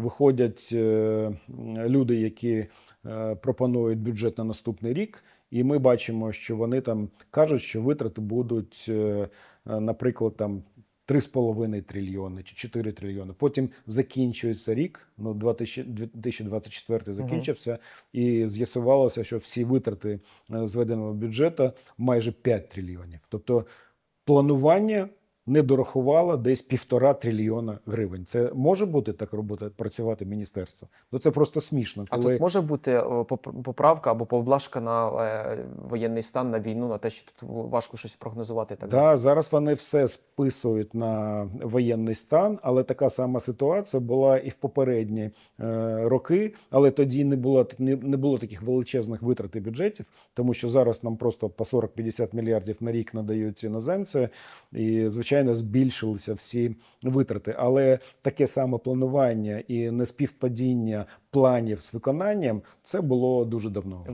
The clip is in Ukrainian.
Виходять е, люди, які е, пропонують бюджет на наступний рік, і ми бачимо, що вони там кажуть, що витрати будуть, е, наприклад, там. 3,5 трильйони чи 4 трильйони. Потім закінчується рік. Ну, 2024 закінчився, і з'ясувалося, що всі витрати зведеного бюджету майже 5 трильйонів. Тобто планування не дорахувало десь півтора трильйона гривень. Це може бути так робота працювати міністерство? Ну це просто смішно. А тут може бути е, поправка або поблажка на е, воєнний стан, на війну, на те, що тут важко щось прогнозувати. Так. Да, зараз вони все списують на воєнний стан, але така сама ситуація була і в попередні е, роки. Але тоді не було не, було таких величезних витрат і бюджетів, тому що зараз нам просто по 40-50 мільярдів на рік надають іноземці, і звичайно збільшилися всі витрати. Але таке саме планування і неспівпадіння планів з виконанням це було дуже давно.